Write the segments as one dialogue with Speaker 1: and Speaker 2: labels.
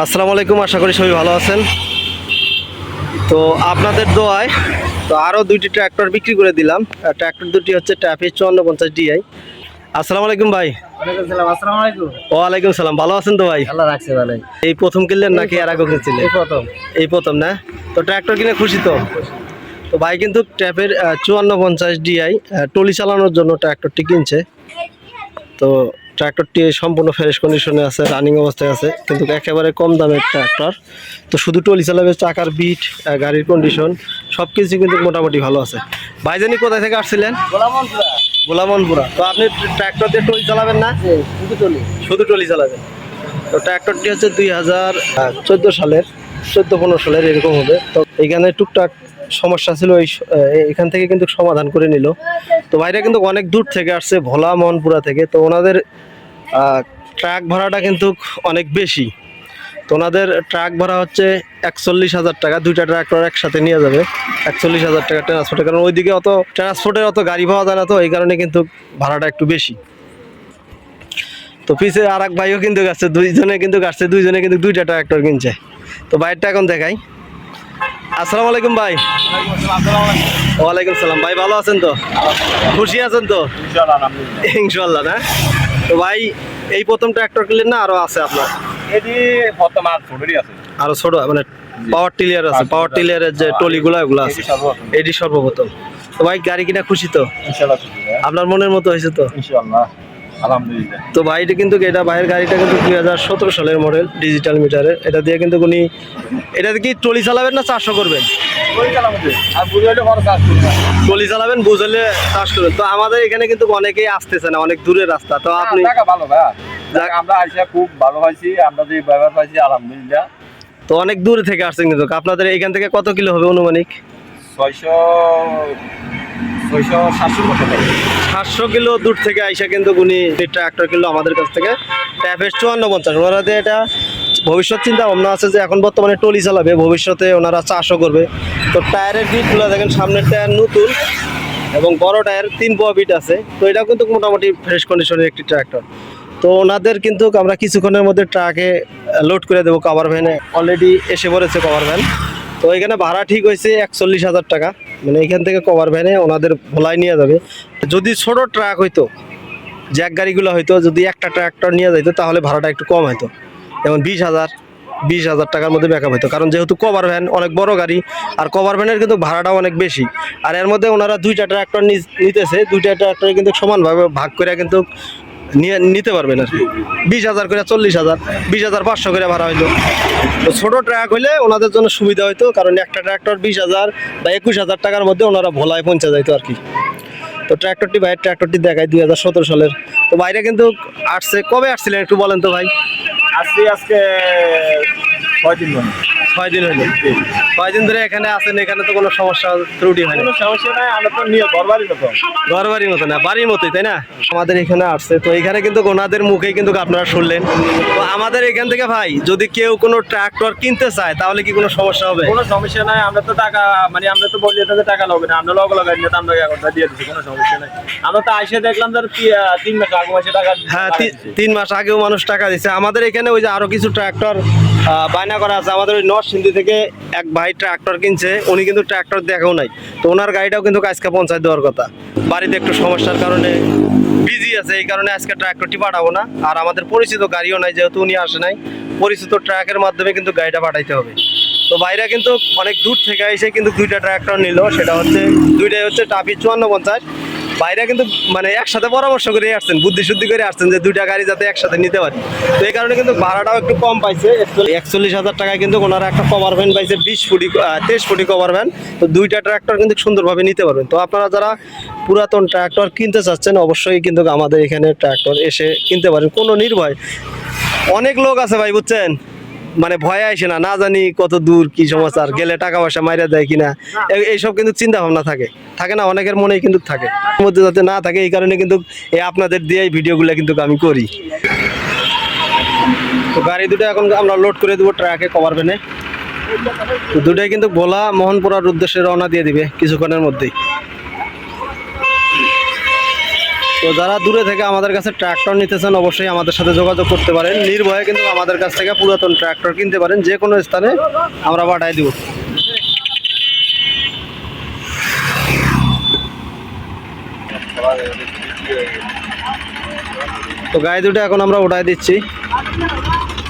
Speaker 1: আসসালামু আলাইকুম আশা করি সবাই ভালো আছেন। তো আপনাদের দোয়ায় তো আরও দুইটি ট্র্যাক্টর বিক্রি করে দিলাম। ট্র্যাক্টর দুটি হচ্ছে ট্যাপি চুয়ান্ন পঞ্চাশ ডিআই আসসালামু আলাইকুম ভাই।
Speaker 2: ওয়ালাইকুম সালাম
Speaker 1: ভালো আছেন তো ভাই?
Speaker 2: আল্লাহ রাখছে ভালোই।
Speaker 1: এই প্রথম কিনলেন নাকি আর আগে কিনছিলেন?
Speaker 2: এই প্রথম।
Speaker 1: এই প্রথম না? তো ট্র্যাক্টর কিনে খুশি তো? তো ভাই কিন্তু ট্যাপের চুয়ান্ন পঞ্চাশ ডিআই টলি চালানোর জন্য ট্র্যাক্টরটি কিনছে। তো ট্র্যাক্টরটি সম্পূর্ণ ফ্রেশ কন্ডিশনে আছে রানিং অবস্থায় আছে কিন্তু একেবারে কম দামের ট্র্যাক্টর তো শুধু টলি চালাবে চাকার বিট গাড়ির কন্ডিশন সব কিছু কিন্তু মোটামুটি ভালো আছে। ভাইজানি কোথায় থেকে আসছিলেন?
Speaker 2: গোলামন
Speaker 1: গোলামনপুরা। তো আপনি ট্র্যাক্টর দিয়ে টলি চালাবেন না?
Speaker 2: শুধু চলি
Speaker 1: শুধু টলি চালাবেন। তো ট্র্যাক্টরটি হচ্ছে দুই হাজার চোদ্দ সালের চোদ্দ পনেরো সালের এরকম হবে। তো এইখানে টুকটাক সমস্যা ছিল এই এখান থেকে কিন্তু সমাধান করে নিল। তো বাইরে কিন্তু অনেক দূর থেকে আসছে ভোলা মনপুরা থেকে। তো ওনাদের ট্রাক ভাড়াটা কিন্তু অনেক বেশি। তো ওনাদের ট্রাক ভাড়া হচ্ছে একচল্লিশ হাজার টাকা। দুইটা ট্রাক্টর একসাথে নিয়ে যাবে। একচল্লিশ হাজার টাকা ট্রান্সপোর্টে কারণ ওইদিকে অত ট্রান্সপোর্টের অত গাড়ি পাওয়া যায় না তো, এই কারণে কিন্তু ভাড়াটা একটু বেশি। তো পিছে আর এক ভাইও কিন্তু গাছে, দুইজনে কিন্তু গাছে, দুইজনে কিন্তু দুইটা ট্রাক্টর কিনছে। তো বাইরটা এখন দেখাই। আসসালামু আলাইকুম ভাই। ওয়ালাইকুম সালাম। ভাই ভালো আছেন তো? খুশি আছেন তো? ইনশাল্লাহ না? তো ভাই এই প্রথম ট্রাক্টর কিনলেন না আরও আছে আপনার? আরও ছোট মানে পাওয়ার টিলিয়ার আছে পাওয়ার টিলিয়ারের যে টলিগুলো এগুলো আছে।
Speaker 3: এটি সর্বপ্রথম।
Speaker 1: তো ভাই গাড়ি কিনা খুশি তো?
Speaker 3: ইনশাআল্লাহ।
Speaker 1: আপনার মনের মতো হয়েছে তো?
Speaker 3: ইনশাআল্লাহ। আলহামদুলিল্লাহ।
Speaker 1: তো ভাইটা কিন্তু এটা ভাইয়ের গাড়িটা কিন্তু দুই হাজার সতেরো সালের মডেল ডিজিটাল মিটারের এটা দিয়ে কিন্তু উনি এটা কি ট্রলি চালাবেন না চারশো করবেন। ট্রলি চালাবেন বুঝলে চাষ করবেন। তো আমাদের এখানে কিন্তু অনেকেই আসতেছে না অনেক দূরের রাস্তা। তো আপনি
Speaker 3: ভালো ভাই। আমরা আইসা খুব ভালো পাইছি আমরা যে ব্যবহার পাইছি আলহামদুলিল্লাহ।
Speaker 1: তো অনেক দূর থেকে আসছেন কিন্তু। আপনাদের এখান থেকে কত কিলো হবে অনুমানিক
Speaker 3: ছয়শো সাতশো
Speaker 1: কিলো দূর থেকে আইসা কিন্তু উনি ট্রাক্টর কিলো আমাদের কাছ থেকে। ট্যাপের চুয়ান্ন পঞ্চাশ। ওনারা দিয়ে এটা ভবিষ্যৎ চিন্তা ভাবনা আছে যে এখন বর্তমানে টলি চালাবে, ভবিষ্যতে ওনারা চাষও করবে। তো টায়ারের বিটগুলো দেখেন সামনের টায়ার নতুন এবং বড় টায়ার তিন পোয়া বিট আছে। তো এটা কিন্তু মোটামুটি ফ্রেশ কন্ডিশনের একটি ট্রাক্টর তো ওনাদের কিন্তু আমরা কিছুক্ষণের মধ্যে ট্রাকে লোড করে দেবো কভার ভ্যানে অলরেডি এসে পড়েছে কভার ভ্যান তো এখানে ভাড়া ঠিক হয়েছে একচল্লিশ হাজার টাকা। মানে এখান থেকে কভার ভ্যানে ওনাদের ভোলায় নিয়ে যাবে। যদি ছোট ট্রাক হইতো জ্যাক গাড়িগুলো হয়তো যদি একটা ট্রাক্টর নিয়ে যাইতো, তাহলে ভাড়াটা একটু কম হতো যেমন বিশ হাজার বিশ হাজার টাকার মধ্যে ব্যাকআপ হতো কারণ যেহেতু কভার ভ্যান অনেক বড় গাড়ি, আর কভার ভ্যানের কিন্তু ভাড়াটাও অনেক বেশি। আর এর মধ্যে ওনারা দুইটা ট্রাক্টর নিতেছে। দুইটা ট্রাক্টরে কিন্তু সমানভাবে ভাগ করে কিন্তু নিয়ে নিতে পারবেন আর বিশ হাজার করে চল্লিশ হাজার, বিশ হাজার পাঁচশো করে ভাড়া হইতো তো ছোটো ট্রাক হইলে ওনাদের জন্য সুবিধা হইতো, কারণ একটা ট্র্যাক্টর বিশ হাজার বা একুশ হাজার টাকার মধ্যে ওনারা ভোলায় পৌঁছে যাইতো আর কি। তো ট্র্যাক্টরটি ভাই ট্র্যাক্টরটি দেখায় দুই হাজার সতেরো সালের। তো বাইরে কিন্তু আসছে, কবে আসছিলেন একটু বলেন তো ভাই?
Speaker 3: আসছি আজকে ছয় দিন ধরে
Speaker 1: ছয় দিন হইল ছয় দিন ধরে এখানে আছেন এখানে তো কোনো সমস্যা ত্রুটি হয়নি
Speaker 3: কোনো সমস্যা নাই আমরা তো নিয়ে
Speaker 1: মতো। না বাড়ির মতোই তাই না? আমাদের এখানে আসছে তো এখানে কিন্তু ওনাদের মুখেই কিন্তু আপনারা শুনলেন। তো আমাদের এখান থেকে ভাই যদি কেউ কোনো ট্রাক্টর কিনতে চায় তাহলে কি কোনো সমস্যা হবে?
Speaker 3: কোনো সমস্যা নাই আমরা তো টাকা মানে আমরা তো বলি যে টাকা লাগবে না আমরা লগ লাগাই তো আমরা এগারোটা দিয়ে দিচ্ছি কোনো সমস্যা নাই। আমরা তো আইসে দেখলাম তি- তিন মাস আগে মাসে টাকা
Speaker 1: হ্যাঁ তিন মাস আগেও মানুষ টাকা দিচ্ছে আমাদের এখানে ওই যে আরও কিছু ট্রাক্টর বায়না করা আছে। আমাদের ওই নর্থ সিন্ধু থেকে এক ভাই ট্রাক্টর কিনছে, উনি কিন্তু ট্রাক্টর দেখাও নাই। তো ওনার গাড়িটাও কিন্তু আজকে পঞ্চায়েত দেওয়ার কথা। বাড়িতে একটু সমস্যার কারণে বিজি আছে, এই কারণে আজকে ট্রাক্টরটি পাঠাবো না। আর আমাদের পরিচিত গাড়িও নাই, যেহেতু উনি আসে নাই। পরিচিত ট্রাকের মাধ্যমে কিন্তু গাড়িটা পাঠাইতে হবে। তো বাইরে কিন্তু অনেক দূর থেকে এসে কিন্তু দুইটা ট্রাক্টর নিল। সেটা হচ্ছে, দুইটাই হচ্ছে টাপি চুয়ান্ন পঞ্চাশ। বাইরে কিন্তু মানে একসাথে পরামর্শ করে আসছেন, বুদ্ধি শুদ্ধি করে আসছেন যে দুইটা গাড়ি যাতে একসাথে নিতে পারি। তো এই কারণে কিন্তু ভাড়াটাও একটু কম পাইছে। একচল্লিশ হাজার টাকায় কিন্তু ওনারা একটা কভার ভ্যান পাইছে, বিশ ফুটি তেইশ ফুটি কভার ভ্যান তো দুইটা ট্র্যাক্টর কিন্তু সুন্দরভাবে নিতে পারবেন। তো আপনারা যারা পুরাতন ট্র্যাক্টর কিনতে চাচ্ছেন, অবশ্যই কিন্তু আমাদের এখানে ট্র্যাক্টর এসে কিনতে পারেন। কোনো নির্ভয়। অনেক লোক আছে ভাই, বুঝছেন? মানে ভয় আসে না না জানি কত দূর কি সমাচার গেলে টাকা পয়সা মাইরা দেয় কিনা। এইসব কিন্তু চিন্তা ভাবনা থাকে। থাকে না, অনেকের মনেই কিন্তু থাকে। মধ্যে যাতে না থাকে, এই কারণে কিন্তু এই আপনাদের দিয়ে ভিডিওগুলো কিন্তু আমি করি। তো গাড়ি দুটো এখন আমরা লোড করে দেবো ট্রাকে কভার ভ্যানে দুটোই কিন্তু ভোলা মোহনপুরার উদ্দেশ্যে রওনা দিয়ে দিবে কিছুক্ষণের মধ্যেই। তো যারা দূরে থেকে আমাদের কাছে ট্র্যাক্টর নিতেছেন, অবশ্যই আমাদের সাথে যোগাযোগ করতে পারেন। নির্ভয়ে কিন্তু আমাদের কাছ থেকে পুরাতন ট্র্যাক্টর কিনতে পারেন, যে কোনো স্থানে আমরা পাঠাই দিব। তো গাড়ি দুটো এখন আমরা উঠাই দিচ্ছি।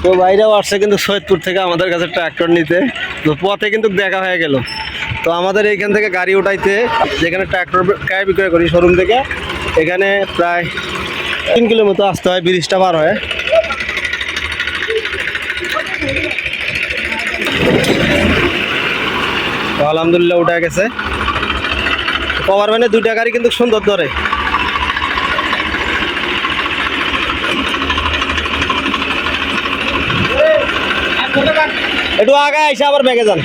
Speaker 1: তো বাইরেও আসছে কিন্তু সৈয়দপুর থেকে আমাদের কাছে ট্র্যাক্টর নিতে। তো পথে কিন্তু দেখা হয়ে গেল। তো আমাদের এইখান থেকে গাড়ি উঠাইতে, যেখানে ট্র্যাক্টর ক্রয় বিক্রয় করি শোরুম থেকে এখানে প্রায় তিন কিলোমিটার আসতে হয়, ব্রিজটা পার হয়ে। তো আলহামদুলিল্লাহ উঠে গেছে। কভার ভ্যানে দুইটা গাড়ি কিন্তু সুন্দর ধরে। একটু আগে আইসা আবার ব্যাগে যান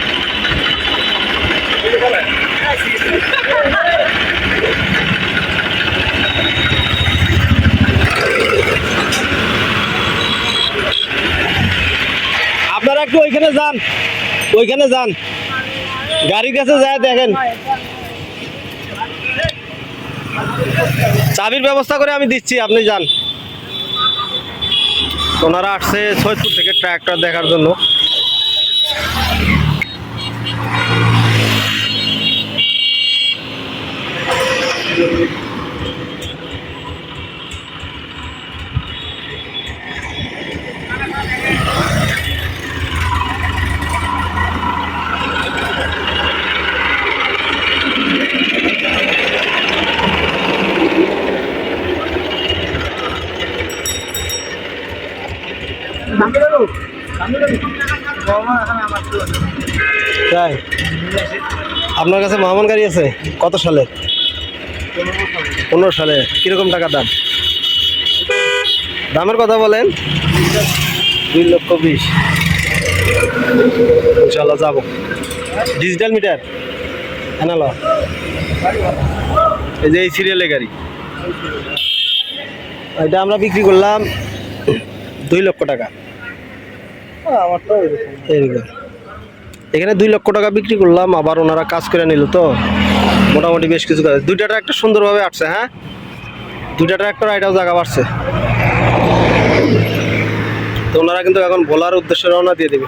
Speaker 1: আপনারা একটু ওইখানে যান। ওইখানে যান। গাড়ির কাছে যায় দেখেন। চাবির ব্যবস্থা করে আমি দিচ্ছি, আপনি যান। ওনারা আসছে সৈয়দপুর থেকে ট্র্যাক্টর দেখার জন্য। তাই? আপনার কাছে মহামান গাড়ি আছে? কত সালে? পনেরো সালে। কীরকম টাকা দাম? দামের কথা বলেন। দুই লক্ষ বিশ। ইনশাল্লাহ যাব। Digital meter? এনালা এই যে এই সিরিয়ালের গাড়ি। এটা আমরা বিক্রি করলাম দুই লক্ষ টাকা। এখানে দুই লক্ষ টাকা বিক্রি করলাম, আবার ওনারা কাজ করে নিল তো। মোটামুটি বেশ কিছু কাজ। দুইটা ট্রাক্টর সুন্দরভাবে আটছে হ্যাঁ? দুইটা ট্রাক্টর এটাও জায়গা বাড়ছে। তো ওনারা কিন্তু এখন ভোলার উদ্দেশ্যে রওনা দিয়ে দেবে।